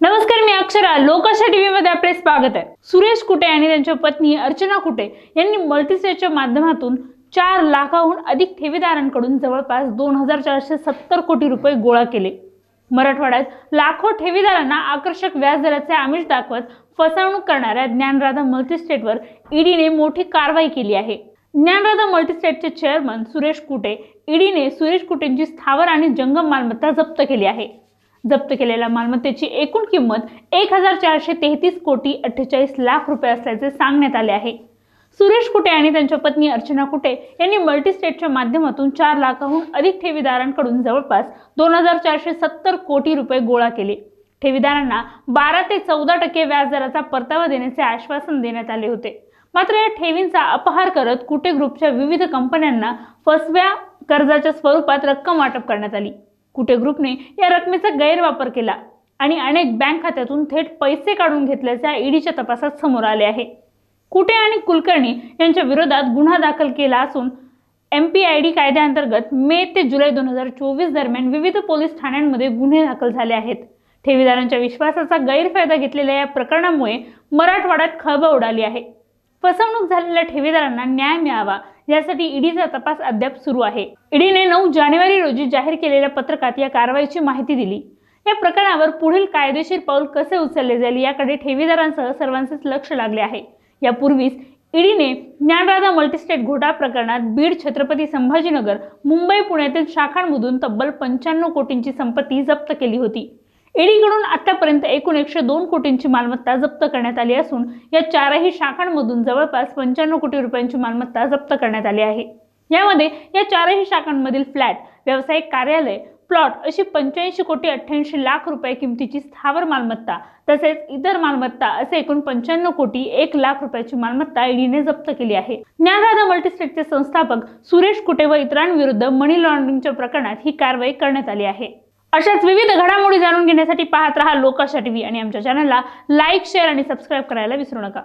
नमस्कार मी अक्षरा. लोकाशा टीव्ही मध्ये आपले स्वागत आहे. सुरेश कुटे आणि त्यांच्या पत्नी अर्चना कुटे यांनी मल्टीस्टेटच्या माध्यमातून चार लाखाहून अधिक ठेवीदारांकडून जवळपास दोन हजार चारशे सत्तर कोटी रुपये गोळा केले. मराठवाड्यात लाखो ठेवीदारांना आकर्षक व्याजदराचे आमिष दाखवत फसवणूक करणाऱ्या ज्ञानराधा मल्टीस्टेटवर ईडीने मोठी कारवाई केली आहे. ज्ञानराधा मल्टीस्टेटचे चेअरमन सुरेश कुटे ईडीने सुरेश कुटेंची स्थावर आणि जंगम मालमत्ता जप्त केली आहे. जप्त केलेल्या मालमत्तेची एकूण किंमत एक हजार चारशे तेहतीस कोटी अठ्ठेचाळीस लाख रुपये असल्याचे सांगण्यात आले आहे. सुरेश कुटे आणि त्यांच्या पत्नी अर्चना कुटे यांनी मल्टीस्टेटच्या माध्यमातून चार लाखाहून अधिक ठेवीदारांकडून जवळपास दोन हजार चारशे सत्तर कोटी रुपये गोळा केले. ठेवीदारांना बारा ते चौदा टक्के व्याजदराचा परतावा देण्याचे आश्वासन देण्यात आले होते. मात्र या ठेवींचा अपहार करत कुटे ग्रुपच्या विविध कंपन्यांना फसव्या कर्जाच्या स्वरूपात रक्कम वाटप करण्यात आली. कुटे ग्रुपने या रकमेचा गैरवापर केला आणि अनेक बँक खात्यातून थेट पैसे काढून घेतल्याच्या ईडीच्या तपासात समोर आले आहे. कुटे आणि कुलकर्णी यांच्या विरोधात गुन्हा दाखल केला असून एम पी आय डी कायद्याअंतर्गत मे ते जुलै दोन हजार चोवीस दरम्यान विविध पोलीस ठाण्यांमध्ये गुन्हे दाखल झाले आहेत. ठेवीदारांच्या विश्वासाचा गैरफायदा घेतलेल्या या प्रकरणामुळे मराठवाड्यात खळबळ उडाली आहे. फसवणूक झालेल्या ठेवीदारांना न्याय मिळावा यासाठी ईडीचा तपास अद्याप सुरू आहे. ईडीने नऊ जानेवारी रोजी जाहीर केलेल्या पत्रकात या कारवाईची माहिती दिली. या प्रकरणावर पुढील कायदेशीर पाऊल कसे उचलले जाईल याकडे ठेवीदारांसह सर्वांचेच लक्ष लागले आहे. यापूर्वीच ईडीने ज्ञानराधा मल्टीस्टेट घोटाळा प्रकरणात बीड छत्रपती संभाजीनगर मुंबई पुण्यातील शाखांमधून तब्बल पंच्याण्णव कोटींची संपत्ती जप्त केली होती. ईडीकडून आतापर्यंत एकूण एकशे दोन कोटींची मालमत्ता जप्त करण्यात आली असून या चारही शाखांमधून जवळपास पंच्याण्णव कोटी रुपयांची मालमत्ता जप्त करण्यात आली आहे. यामध्ये या चारही शाखांमधील फ्लॅट व्यावसायिक कार्यालय प्लॉट अशी पंच्याऐंशी कोटी अठ्ठ्याऐंशी लाख रुपये किमतीची स्थावर मालमत्ता तसेच इतर मालमत्ता असे एकूण पंच्याण्णव कोटी एक लाख रुपयाची मालमत्ता ईडीने जप्त केली आहे. ज्ञानराधा मल्टीस्टेटचे संस्थापक सुरेश कुटे व इतरांविरुद्ध मनी लॉन्ड्रिंगच्या प्रकरणात ही कारवाई करण्यात आली आहे. अशाच विविध घडामोडी जाणून घेण्यासाठी पाहत राहा लोकाशा टीव्ही आणि आमच्या चॅनलला लाईक शेअर आणि सबस्क्राईब करायला विसरू नका.